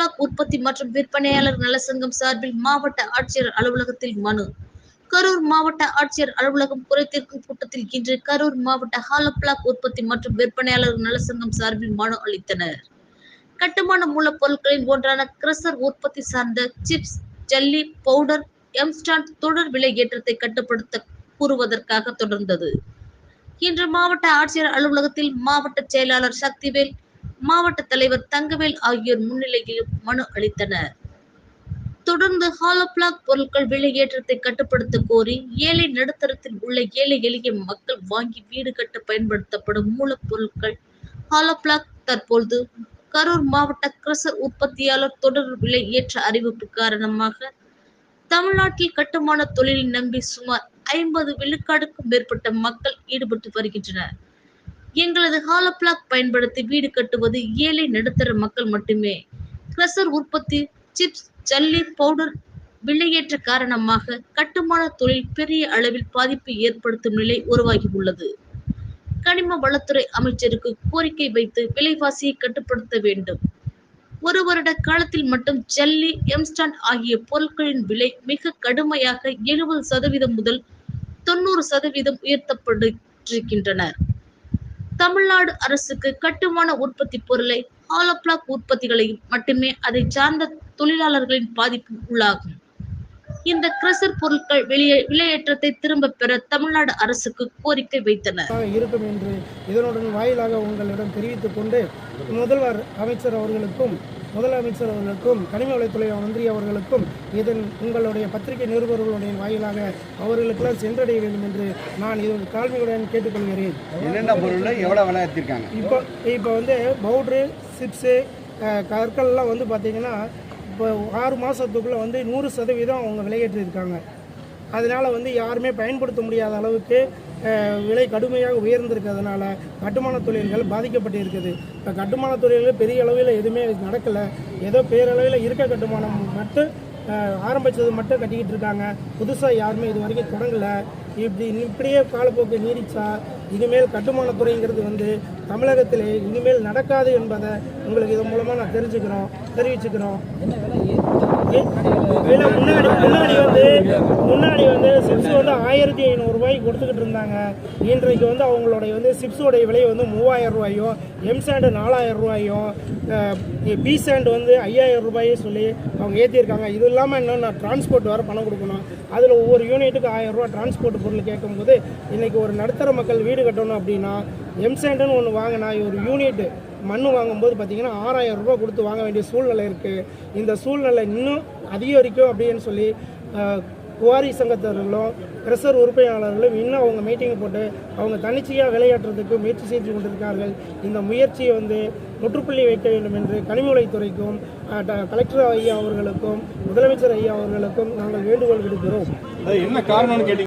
Black உற்பத்தி மற்றும் விற்பனையாளர் நலசங்கம் சார்பில் மாவட்ட ஆட்சியர் அலுவலகத்தில் மனு. கரூர் மாவட்ட ஆட்சியர் அலுவலகம் குறைத்திருக்கும் கூட்டத்தில் இன்று கரூர் மாவட்ட ஹாலப்ளாக் உற்பத்தி மற்றும் விற்பனையாளர் நலசங்கம் சார்பில் மனு அளித்தனர். கட்டுமான மூலப்பொருட்களின் ஒன்றான கிரசர் உற்பத்தி சார்ந்த சிப்ஸ் ஜல்லி பவுடர் எம்ஸ்டாண்ட் தொடர் விலை ஏற்றத்தை கட்டுப்படுத்த கூறுவதற்காக தொடர்ந்தது. இன்று மாவட்ட ஆட்சியர் அலுவலகத்தில் மாவட்ட செயலாளர் சக்திவேல் மாவட்ட தலைவர் தங்கவேல் ஆகியோர் முன்னிலையில் மனு அளித்தனர். தொடர்ந்து ஹாலோபிளாக் பொருட்கள் விலை ஏற்றத்தை கட்டுப்படுத்த கோரி ஏழை நடுத்தரத்தில் உள்ள ஏழை எளிய மக்கள் வாங்கி வீடு கட்ட பயன்படுத்தப்படும் மூலப்பொருட்கள் ஹாலோபிளாக் தற்பொழுது கரூர் மாவட்ட கிரசர் உற்பத்தியாளர் தொடர் விலை ஏற்ற அறிவிப்பு காரணமாக தமிழ்நாட்டில் கட்டுமான தொழிலை நம்பி சுமார் ஐம்பது விழுக்காடுக்கும் மேற்பட்ட மக்கள் ஈடுபட்டு வருகின்றனர். எங்களது ஹாலோ பிளாக் பயன்படுத்தி வீடு கட்டுவது ஏழை நடுத்தர மக்கள் மட்டுமே. கிரஷர் உற்பத்தி சிப்ஸ் ஜல்லி பவுடர் விலையேற்ற காரணமாக கட்டுமான தொழில் பெரிய அளவில் பாதிப்பு ஏற்படுத்தும் நிலை உருவாகியுள்ளது கனிம வளத்துறை அமைச்சருக்கு கோரிக்கை வைத்து விலைவாசியை கட்டுப்படுத்த வேண்டும். ஒரு வருட காலத்தில் மட்டும் ஜல்லி எம்ஸ்டாண்ட் ஆகிய பொருட்களின் விலை மிக கடுமையாக எழுபது சதவீதம் முதல் தொண்ணூறு சதவீதம் உயர்த்தப்பட்டிருக்கின்றனர். தமிழ்நாடு அரசுக்கு கட்டுமான உற்பத்தி பொருளை ஹாலோ பிளாக் உற்பத்திகளையும் மட்டுமே அதை சார்ந்த தொழிலாளர்களின் பாதிப்பு உள்ளாகும். இந்த கிரசர் பொருட்கள் வெளியே விலையேற்றத்தை திரும்ப பெற தமிழ்நாடு அரசுக்கு கோரிக்கை வைத்தனர். இருக்கும் என்று இதனுடன் வாயிலாக உங்களிடம் தெரிவித்துக் கொண்டு முதல்வர் அமைச்சர் அவர்களுக்கும் முதலமைச்சர் அவர்களுக்கும் கனிம வளத்துறை மந்திரி அவர்களுக்கும் இதன் உங்களுடைய பத்திரிகை நிருபர்களுடைய வாயிலாக அவர்களுக்கெல்லாம் சென்றடைய வேண்டும் என்று நான் இதன் தாழ்மையுடன் கேட்டுக்கொள்கிறேன். என்னென்ன பொருள் எவ்வளோ விலை இப்போ இப்போ வந்து பவுட்ரு சிப்ஸு கற்கள்லாம் வந்து பார்த்திங்கன்னா இப்போ ஆறு மாதத்துக்குள்ளே வந்து நூறு சதவீதம் அவங்க விலையேற்றிருக்காங்க. அதனால் வந்து யாருமே பயன்படுத்த முடியாத அளவுக்கு விலை கடுமையாக உயர்ந்திருக்கிறதுனால கட்டுமான தொழில்கள் பாதிக்கப்பட்டு இருக்குது இப்போ கட்டுமான தொழில்கள் பெரிய அளவில் எதுவுமே நடக்கலை. ஏதோ பேரளவில் இருக்க கட்டுமானம் மட்டும் ஆரம்பித்தது ஆரம்பிச்சது மட்டும் கட்டிக்கிட்டு இருக்காங்க. புதுசாக யாருமே இது வரைக்கும் தொடங்கலை. இப்படி இப்படியே காலப்போக்கு நீடிச்சா இனிமேல் கட்டுமானத்துறைங்கிறது வந்து தமிழகத்திலே இனிமேல் நடக்காது என்பதை உங்களுக்கு இதன் மூலமாக நான் தெரிஞ்சுக்கிறோம் தெரிவிச்சுக்கிறோம். விலை முன்னாடி முன்னாடி வந்து முன்னாடி வந்து சிப்ஸ் வந்து ஆயிரத்தி ஐநூறுரூவாய்க்கு கொடுத்துக்கிட்டு இருந்தாங்க. இன்றைக்கு வந்து அவங்களுடைய வந்து சிப்ஸோடைய விலை வந்து மூவாயிரம் ரூபாயும் எம் சாண்டு நாலாயிரம் ரூபாயும் பி சாண்டு வந்து ஐயாயிரம் ரூபாயும் சொல்லி அவங்க ஏற்றிருக்காங்க இது இல்லாமல் இன்னும் நான் டிரான்ஸ்போர்ட் வேறு பணம் கொடுக்கணும். அதில் ஒவ்வொரு யூனிட்டுக்கு ஆயிரம் ரூபா டிரான்ஸ்போர்ட் பொருள் கேட்கும்போது இன்றைக்கி ஒரு நடுத்தர மக்கள் வீடு கட்டணும் அப்படின்னா எம் ஒன்று வாங்கினா ஒரு யூனிட் மண் வாங்கும்போது பார்த்திங்கன்னா ஆறாயிரம் ரூபாய் கொடுத்து வாங்க வேண்டிய சூழ்நிலை இருக்குது இந்த சூழ்நிலை இன்னும் அதிகரிக்கும் அப்படின்னு சொல்லி குவாரி சங்கத்தவர்களும் பிரசர் உறுப்பினர்களும் இன்னும் அவங்க மீட்டிங் போட்டு அவங்க தன்னிச்சையாக விளையாட்டுறதுக்கு முயற்சி செய்து கொண்டிருக்கிறார்கள். இந்த முயற்சியை வந்து முற்றுப்புள்ளி வைக்க வேண்டும் என்று கனிமொழித்துறைக்கும் ட- கலெக்டர் ஐயா அவர்களுக்கும் முதலமைச்சர் ஐயா அவர்களுக்கும் நாங்கள் வேண்டுகோள் விடுக்கிறோம். அது என்ன காரணம்னு கேட்டீங்க?